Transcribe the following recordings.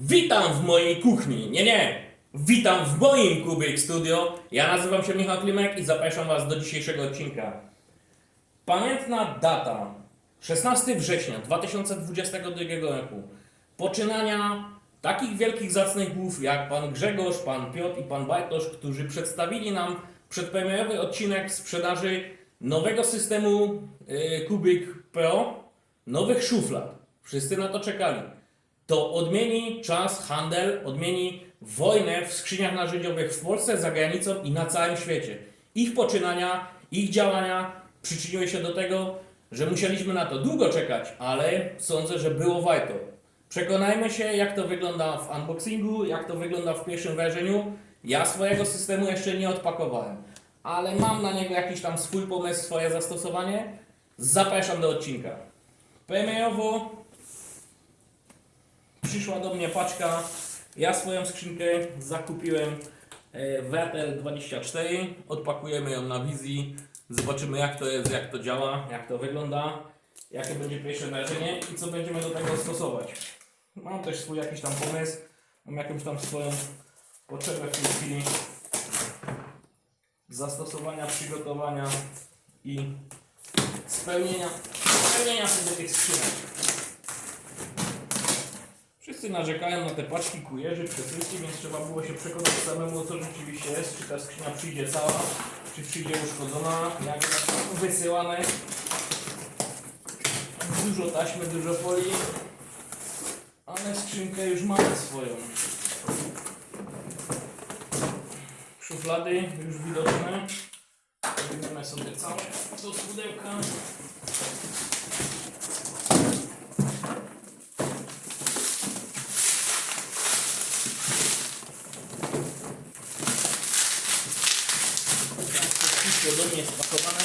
Witam w mojej kuchni. Nie, nie. Witam w moim Kubik Studio. Ja nazywam się Michał Klimek i zapraszam Was do dzisiejszego odcinka. Pamiętna data 16 września 2022 roku. Poczynania takich wielkich zacnych głów jak pan Grzegorz, pan Piotr i pan Bartosz, którzy przedstawili nam przedpremierowy odcinek sprzedaży nowego systemu y, Kubik Pro, nowych szuflad. Wszyscy na to czekali. To odmieni czas, handel, odmieni wojnę w skrzyniach narzędziowych w Polsce, za granicą i na całym świecie. Ich poczynania, ich działania przyczyniły się do tego, że musieliśmy na to długo czekać, ale sądzę, że było warto. Przekonajmy się, jak to wygląda w unboxingu, jak to wygląda w pierwszym wrażeniu. Ja swojego systemu jeszcze nie odpakowałem, ale mam na niego jakiś tam swój pomysł, swoje zastosowanie. Zapraszam do odcinka. Premierowo przyszła do mnie paczka. Ja swoją skrzynkę zakupiłem e, w RTL24. Odpakujemy ją na wizji. Zobaczymy jak to jest, jak to działa, jak to wygląda, jakie będzie pierwsze wrażenie i co będziemy do tego stosować. Mam też swój jakiś tam pomysł, mam jakąś tam swoją potrzebę w tej chwili zastosowania, przygotowania i spełnienia, spełnienia sobie tych skrzynek. Wszyscy narzekają na te paczki kujerzy, przesyłki, więc trzeba było się przekonać samemu, co rzeczywiście jest, czy ta skrzynia przyjdzie cała, czy przyjdzie uszkodzona, jak wysyłane. Dużo taśmy, dużo folii, ale skrzynkę już mamy swoją. Szuflady już widoczne. Weźmiemy sobie całe do pudełka. Mnie spakowane.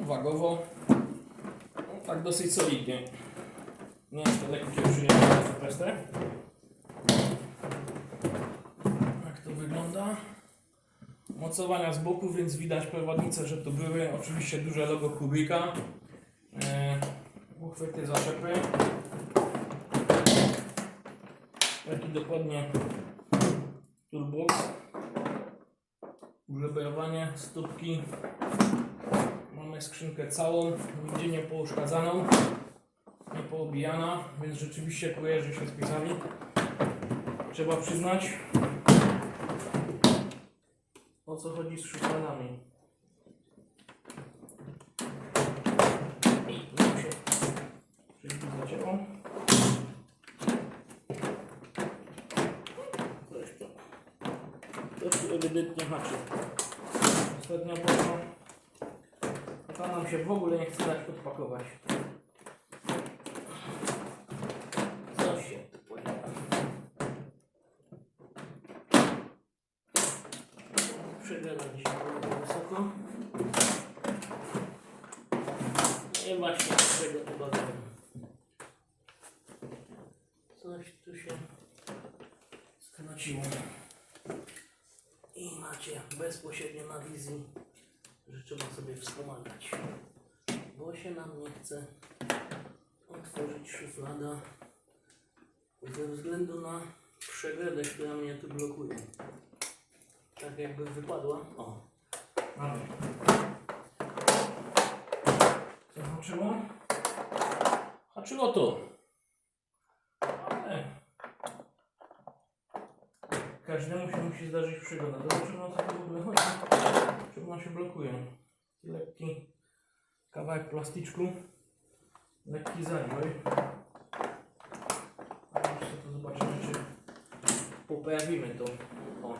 Wagowo. No, tak dosyć solidnie. Nie jest to lekkie przyjemne prestę. Jak to wygląda? Mocowania z boku, więc widać prowadnice, że to były oczywiście duże logo Kubika. E, uchwyty, zaczepy. Taki dokładnie toolbox. Użebrowanie, stópki. Mamy skrzynkę całą, nigdzie nie pouszkadzaną, nie poobijana, więc rzeczywiście kujerzy się spisali. Trzeba przyznać, o co chodzi z szufladami. I nam się wszystko zacięło. Coś to. To się ewidentnie haczy. Ostatnia poszła. A ta nam się w ogóle nie chce dać odpakować. Co się tu podziała? Przegadam dzisiaj bardzo wysoko. No I właśnie tego obawiam. Coś tu się skręciło. Bezpośrednio na wizji, że trzeba sobie wspomagać. Bo się nam nie chce otworzyć szuflada ze względu na przegrodę, która mnie tu blokuje. Tak jakby wypadła. O, mamy. Co haczyło? Haczyło to. Ale każdemu się musi zdarzyć przygoda. Zobaczymy o co to w ogóle chodzi. Czemu ona się blokuje? Lekki kawałek plasticzku. Lekki zanioj. A jeszcze to zobaczymy, czy poprawimy to. O.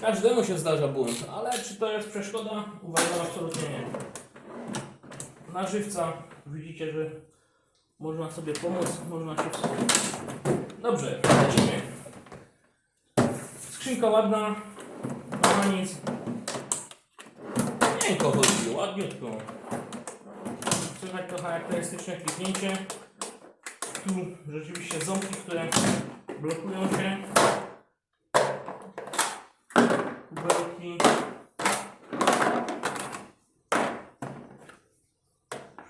Każdemu się zdarza błąd, ale czy to jest przeszkoda? Uważam absolutnie nie. Na żywca widzicie, że można sobie pomóc, można się wspomóc. Dobrze, lecimy. Skrzynka ładna, nie ma nic. Miękko chodzi, ładniutko. Słychać to charakterystyczne kliknięcie. Tu rzeczywiście ząbki, które blokują się. Kubełki.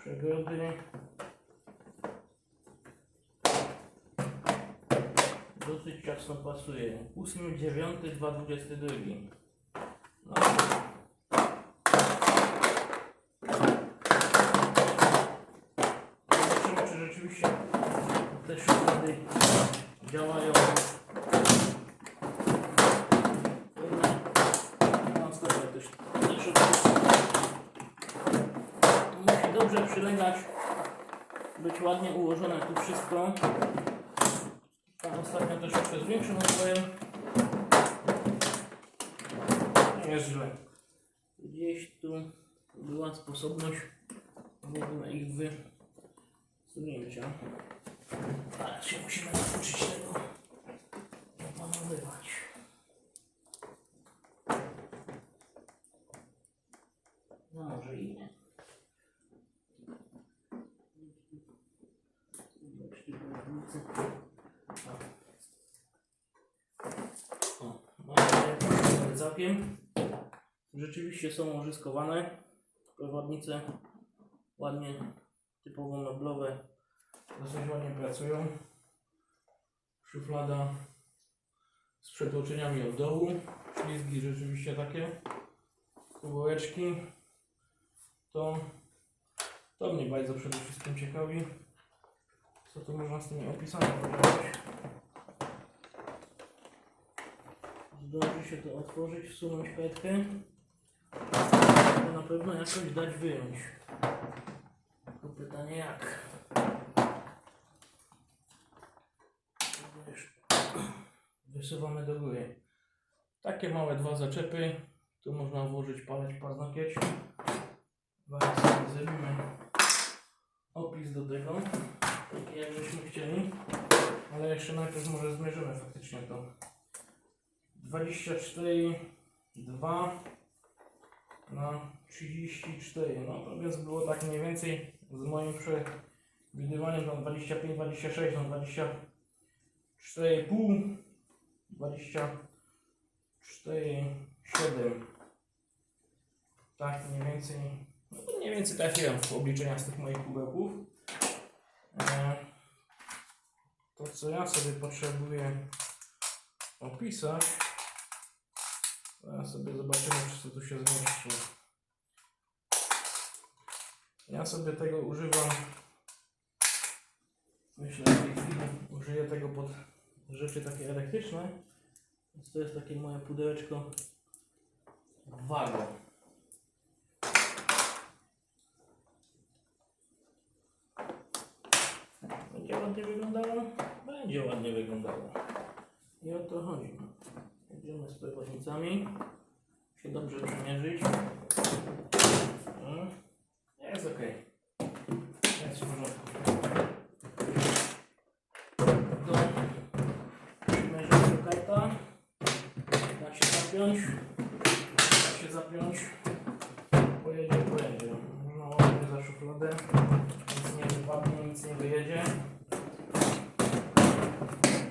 Przegrody. Dosyć ciasno pasuje. 8, 9, 2, 22. No. Zobaczymy, czy rzeczywiście te szuflady działają. Musi dobrze przylegać, być ładnie ułożone tu wszystko. Tam ostatnio troszeczkę z większym rozwojem. Nie jest źle. Gdzieś tu była sposobność w ogóle ich wysunięcia. Ale się musimy nauczyć tego opanowywać. No może i nie. Zobaczcie, różnicy. O, mamy całkiem. Rzeczywiście są użyskowane. Prowadnice ładnie, typowo meblowe, dosyć ładnie pracują. Szuflada z przetłoczeniami od dołu. Ślizgi rzeczywiście takie. Kubełeczki. To, to mnie bardzo przede wszystkim ciekawi. Co tu można z tymi opisami powiedzieć? Zdąży się to otworzyć, wsunąć petkę. To na pewno jakoś dać wyjąć. Tylko pytanie jak. Wysuwamy do góry. Takie małe dwa zaczepy. Tu można włożyć palec paznokieć. Zrobimy opis do tego. Taki jak żeśmy chcieli. Ale jeszcze najpierw może zmierzymy faktycznie to. 24 2 na 34. No to więc było tak mniej więcej z moim przewidywaniem tam 25, 26, no 24,5, 24, 7. Tak mniej więcej, no to mniej więcej trafiłem w obliczenia z tych moich kubełków. E, to co ja sobie potrzebuję opisać, Zaraz sobie zobaczymy, czy to tu się zmieści. Ja sobie tego używam. Myślę, że w tej chwili użyję tego pod rzeczy takie elektryczne. Więc to jest takie moje pudełeczko Wago. Będzie ładnie wyglądało? Będzie ładnie wyglądało. I o to chodzi. Jedziemy z przewodnicami. Się dobrze przemierzyć. Mm. Jest ok. Jest w porządku. Do karta. Da się zapiąć. Da się zapiąć. Pojedzie, pojedzie. Można ładnie za szufladę. Nic nie wypadnie, nic nie wyjedzie.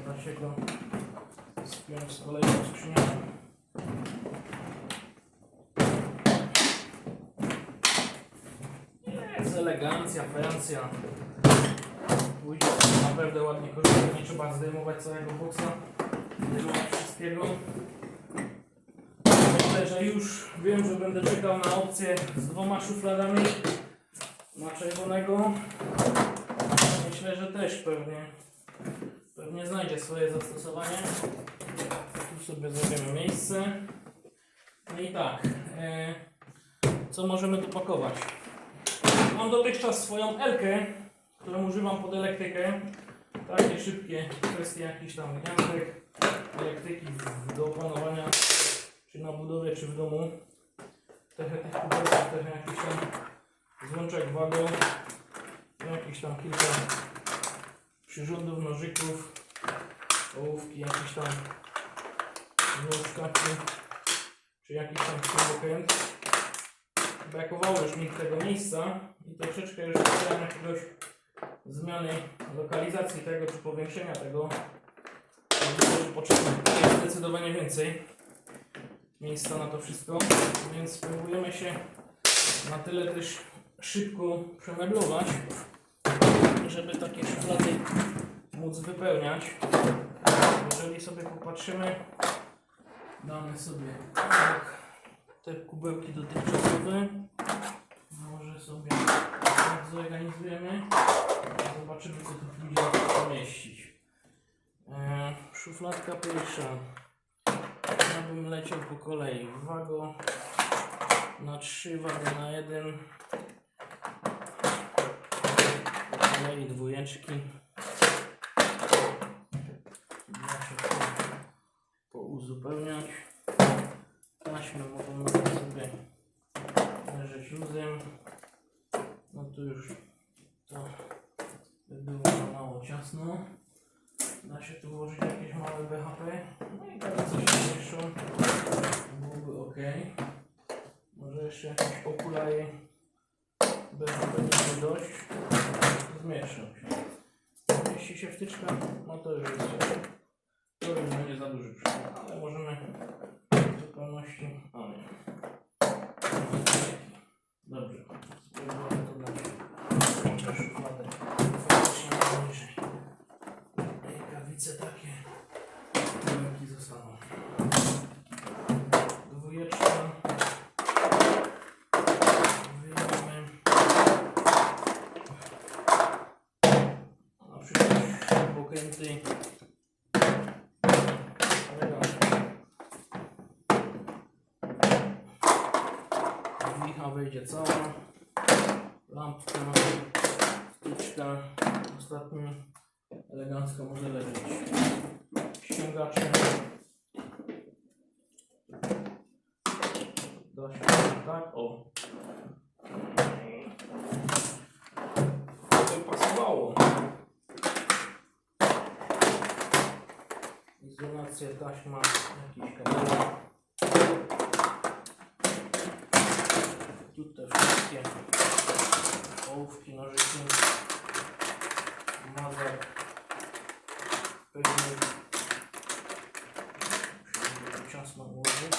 Da się go spiąć z kolejną skrzynią. Jest elegancja, Francja. Pójdzie naprawdę ładnie korzystnie, nie trzeba zdejmować całego boksa, zdejmować wszystkiego. Myślę, że już wiem, że będę czekał na opcję z dwoma szufladami na czerwonego. Myślę, że też pewnie, pewnie znajdzie swoje zastosowanie. Tu sobie zrobimy miejsce. No i tak, e, co możemy tu pakować? Mam dotychczas swoją Elkę, którą używam pod elektrykę. Takie szybkie kwestie jakichś tam gniazdek, elektryki do opanowania, czy na budowie, czy w domu. Trochę tych pudełków, trochę jakiś tam złączek wago, jakieś tam kilka przyrządów, nożyków, ołówki, jakieś tam złączkaki, czy jakiś tam śrubokręt. Brakowało już mi tego miejsca i troszeczkę już chciałem jakiegoś zmiany lokalizacji tego, czy powiększenia tego. Potrzebne jest zdecydowanie więcej miejsca na to wszystko, więc spróbujemy się na tyle też szybko przemeblować, żeby takie szuflady móc wypełniać. Jeżeli sobie popatrzymy, damy sobie tak, te kubełki dotychczasowe. Może sobie tak zorganizujemy. Zobaczymy, co tu pójdzie pomieścić. E, szufladka pierwsza. Ja bym leciał po kolei. Wago na 3, waga na 1. Po kolei dwójeczki. Tu już to by było za mało ciasno. Da się tu włożyć jakieś małe BHP. No i teraz coś mieszczą. Byłoby ok. Może jeszcze jakieś okulary BHP nie dość. Zmieszczą się. Jeśli się wtyczka, no to już jest. To już będzie za duży przykład, ale możemy w zupełności. O nie. Dobrze. Spróbujemy to dać. Szufladę. Faktycznie najniżej. Rękawice takie. Ręki zostaną. Dwójeczka. Wyjmiemy. Na przykład pokręty. Wicha wejdzie cała. Lampka, wtyczka. Ostatni elegancko może leżeć. Ściągacze. Da tak, o. To pasowało. Izolacja taśma, jakiś kawałek. Tu te wszystkie ołówki, nożyki, to ciasno ułożyć.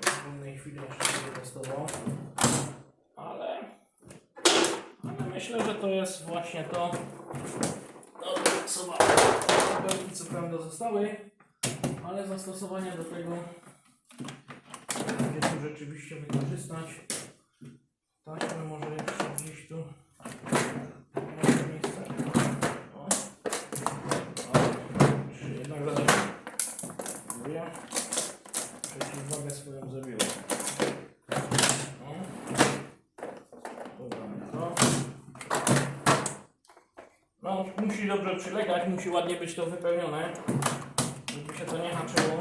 W wolnej chwili jeszcze nie testował, ale, ale myślę, że to jest właśnie to. Dobra. Kubełki co prawda zostały, ale zastosowania do tego będzie tu rzeczywiście wykorzystać. Taśmy może jeszcze gdzieś tu. Może miejsce. O. O. Czy jednak zadać. Mówię. Przeciwwagę swoją zabiło. O. Dodamy to. No, musi dobrze przylegać, musi ładnie być to wypełnione, żeby się to nie haczyło.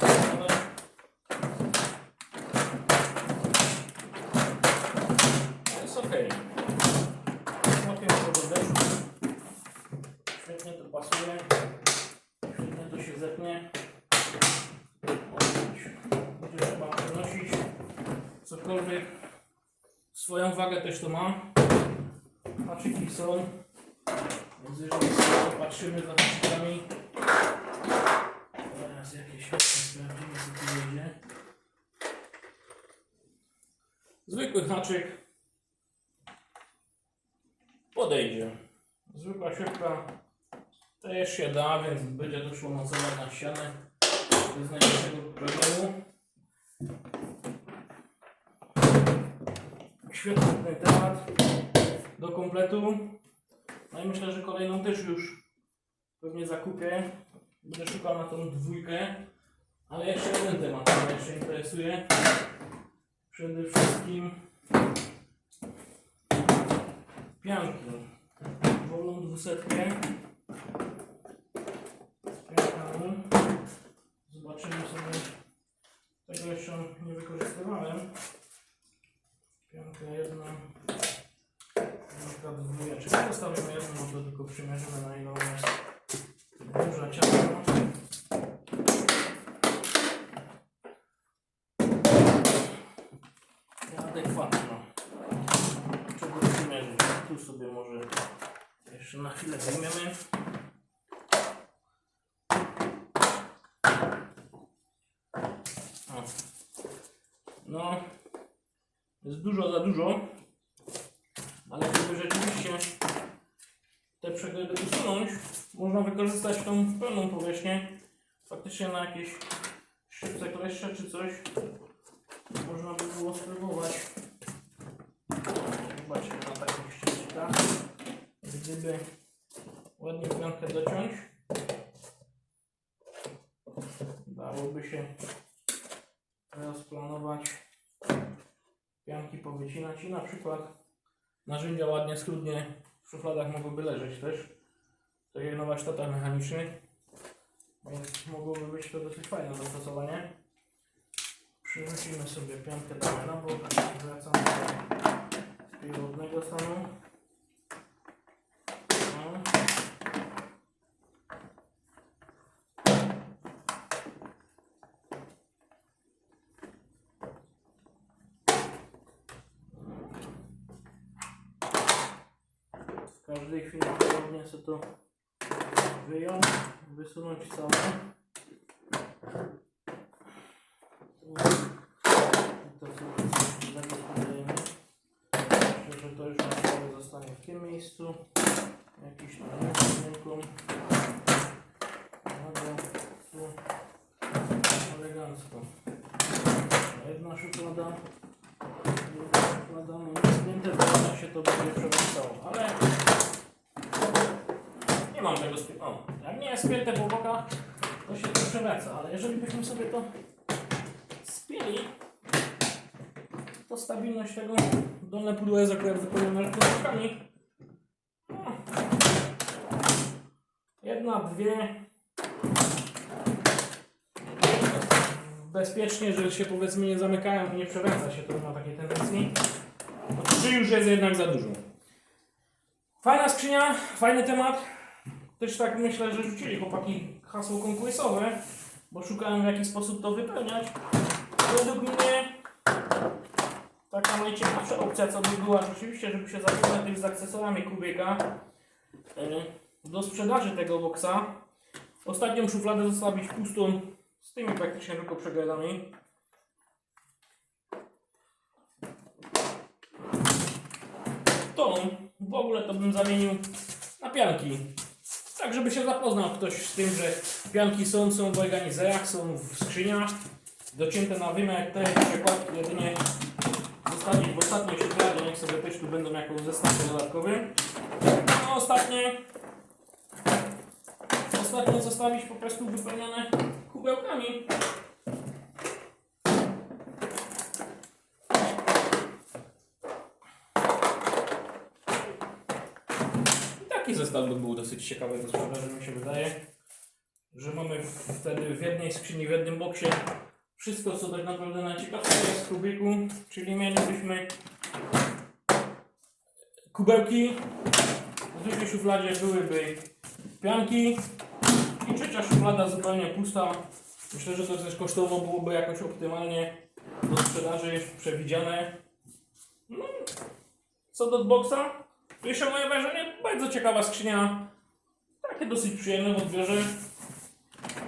Ale to jest ok. Całkiem to do. Świetnie to pasuje. Świetnie to się zetnie. Będzie trzeba przenosić cokolwiek. Swoją wagę też to ma. Haczyki są. Więc jeżeli sobie popatrzymy za hachikami, teraz jakieś sprawdzimy co tu będzie. Zwykły haczyk podejdzie. Zwykła śrubka też się da, więc będzie to szło mocować na ścianę bez najmniejszego problemu. Świetny temat do kompletu. No i myślę, że kolejną też już pewnie zakupię. Będę szukał na tą dwójkę. Ale jeszcze jeden temat mnie jeszcze interesuje. Przede wszystkim pianki. Wolną dwusetkę. Z piankami. Zobaczymy sobie. Tego jeszcze nie wykorzystywałem. Pianka jedna. Na przykład dwójeczkę. Zostawimy jedną, bo to tylko przymierzymy na ile ona jest duża ciasna. Adekwatna. Czego przymierzyć? Tu sobie może jeszcze na chwilę zajmiemy. O. No, jest dużo za dużo, ale żeby rzeczywiście te przegledy usunąć, można wykorzystać tą pełną powierzchnię, faktycznie na jakieś szczypce kleszcze czy coś, można by było spróbować. Zobaczcie na taką ścieżkę. Gdyby ładnie piankę dociąć, dałoby się rozplanować, pianki powycinać i na przykład narzędzia ładnie, schludnie w szufladach mogłyby leżeć też. Warsztatach mechanicznych. Więc mogłoby być to dosyć fajne zastosowanie. Przerzucimy sobie piankę trochę na bok, wracamy do pierwotnego stanu. W każdej chwili sobie to wyjąć, wysunąć całe. I to sobie podajemy. Myślę, że to już na stałe zostanie w tym miejscu. Jakiś tam ręką. Dobra, tu elegancko. Jedna szuflada, druga szuflada, no niezpięte, to się to będzie przewracało, ale nie mam tego spięte. O, jak nie jest spięte po bokach, to się to przewraca, ale jeżeli byśmy sobie to spięli, to stabilność tego dolne pudło jest akurat wypełnione. No. Jedna, dwie. Bezpiecznie, że się powiedzmy nie zamykają i nie przewraca się, to ma takiej tendencji. To trzy już jest jednak za dużo. Fajna skrzynia, fajny temat. Też tak myślę, że rzucili chłopaki hasło konkursowe, bo szukałem w jaki sposób to wypełniać. Według mnie taka najciekawsza opcja, co by była rzeczywiście, żeby się zapoznać z akcesorami Kubieka e, do sprzedaży tego boksa. Ostatnią szufladę zostawić pustą z tymi praktycznie tylko przeglądami. Tą w ogóle to bym zamienił na pianki. Tak, żeby się zapoznał ktoś z tym, że pianki są, są w organizerach, są w skrzyniach, docięte na wymiar te przekładki jedynie zostawić w ostatniej szufladzie, niech sobie też tu będą jako zestaw dodatkowy. No ostatnie, ostatnie zostawić po prostu wypełnione kubełkami. Taki zestaw by był dosyć ciekawy do sprzedaży, mi się wydaje. Że mamy wtedy w jednej skrzyni, w jednym boksie wszystko, co tak naprawdę najciekawsze jest w kubiku, czyli mielibyśmy kubełki, w drugiej szufladzie byłyby pianki i trzecia szuflada zupełnie pusta. Myślę, że to też kosztowo byłoby jakoś optymalnie do sprzedaży przewidziane. No, co do boxa, jeszcze moje wrażenie, bardzo ciekawa skrzynia, takie dosyć przyjemne w odbiorze.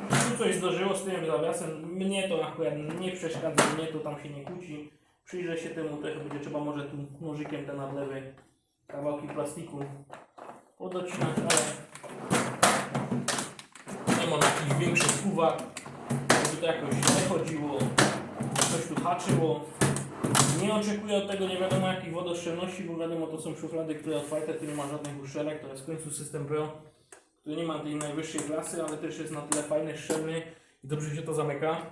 Tu coś zdarzyło z tym zawiasem. Mnie to akurat nie przeszkadza, mnie to tam się nie kłóci. Przyjrzę się temu, trochę będzie trzeba może tu nożykiem te nadlewy, kawałki plastiku podocinać, ale nie ma jakichś większych uwag, żeby to jakoś nie chodziło, coś tu haczyło. Nie oczekuję od tego nie wiadomo jakich wodoszczelności, bo wiadomo to są szuflady, które otwarte, tu nie ma żadnych uszczelek, to jest w końcu system Pro. Tu nie ma tej najwyższej klasy, ale też jest na tyle fajny, szczelny i dobrze się to zamyka.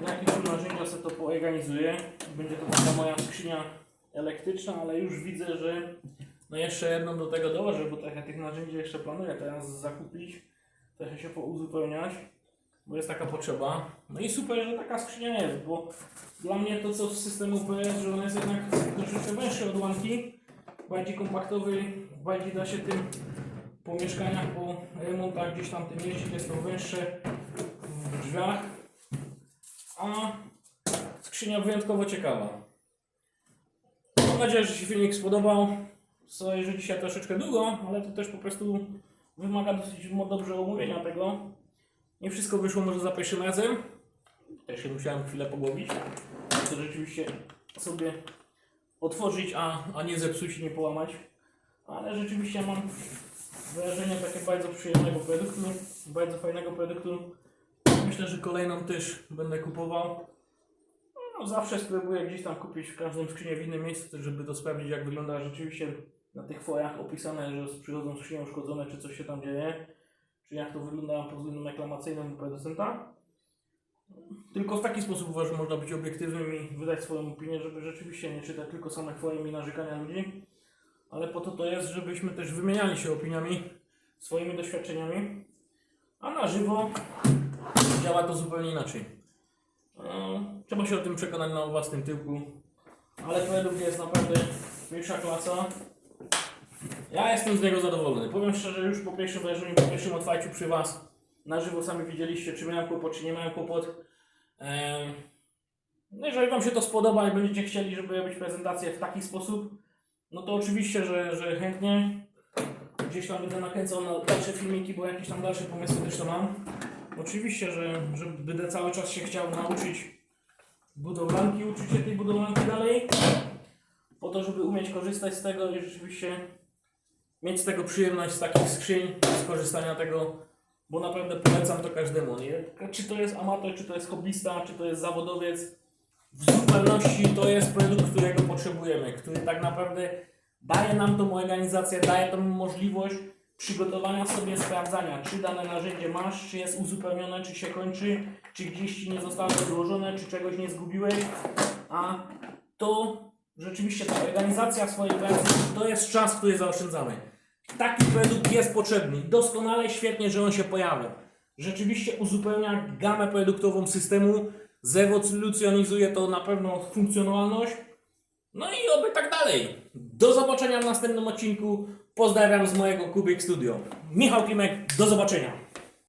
Na narzędzia sobie to poorganizuję. Będzie to taka moja skrzynia elektryczna, ale już widzę, że no jeszcze jedną do tego dołożę, bo trochę tych narzędzi jeszcze planuję teraz zakupić, trochę się pouzupełniać, bo jest taka potrzeba. No i super, że taka skrzynia jest, bo dla mnie to co z systemu PS, że on jest jednak troszeczkę węższy od łanki, bardziej kompaktowy, bardziej da się tym po mieszkaniach, po remontach gdzieś tam tym jeździć, jest to węższe w drzwiach, a skrzynia wyjątkowo ciekawa. Mam nadzieję, że się filmik spodobał. Sorry, że dzisiaj troszeczkę długo, ale to też po prostu wymaga dosyć dobrze omówienia tego. Nie wszystko wyszło może za pierwszym razem. Też się musiałem chwilę pogłowić. To rzeczywiście sobie otworzyć, a, a nie zepsuć i nie połamać. Ale rzeczywiście mam wrażenie takie bardzo przyjemnego produktu, bardzo fajnego produktu. Myślę, że kolejną też będę kupował. No, zawsze spróbuję gdzieś tam kupić w każdym skrzynię w innym miejscu, żeby to sprawdzić jak wygląda rzeczywiście na tych forach opisane, że przychodzą skrzynie uszkodzone, czy coś się tam dzieje, czy jak to wygląda pod względem reklamacyjnym u producenta. Tylko w taki sposób uważam, że można być obiektywnym i wydać swoją opinię, żeby rzeczywiście nie czytać tylko samych forem i narzekania ludzi, ale po to to jest, żebyśmy też wymieniali się opiniami, swoimi doświadczeniami, a na żywo działa to zupełnie inaczej. E, Trzeba się o tym przekonać na własnym tyłku, ale produkt jest naprawdę pierwsza klasa. Ja jestem z niego zadowolony. Powiem szczerze, już po pierwszym wrażeniu, po pierwszym otwarciu przy Was na żywo sami widzieliście, czy miałem kłopot, czy nie miałem kłopot. No jeżeli Wam się to spodoba i będziecie chcieli, żeby robić prezentację w taki sposób, no to oczywiście, że, że chętnie gdzieś tam będę nakręcał na dalsze filmiki, bo jakieś tam dalsze pomysły też to mam. Oczywiście, że, że będę cały czas się chciał nauczyć budowlanki, uczyć się tej budowlanki dalej, po to, żeby umieć korzystać z tego i rzeczywiście mieć z tego przyjemność, z takich skrzyń, z korzystania tego, bo naprawdę polecam to każdemu. Nie? Czy to jest amator, czy to jest hobbysta, czy to jest zawodowiec, w zupełności to jest produkt, którego potrzebujemy, który tak naprawdę daje nam tą organizację, daje tą możliwość przygotowania sobie, sprawdzania, czy dane narzędzie masz, czy jest uzupełnione, czy się kończy, czy gdzieś ci nie zostało złożone, czy czegoś nie zgubiłeś, a to rzeczywiście ta organizacja swojej pracy to jest czas, który zaoszczędzamy. Taki produkt jest potrzebny. Doskonale, świetnie, że on się pojawia. Rzeczywiście uzupełnia gamę produktową systemu, zrewolucjonizuje to na pewno funkcjonalność. No i oby tak dalej. Do zobaczenia w następnym odcinku. Pozdrawiam z mojego Kubik Studio. Michał Klimek, do zobaczenia.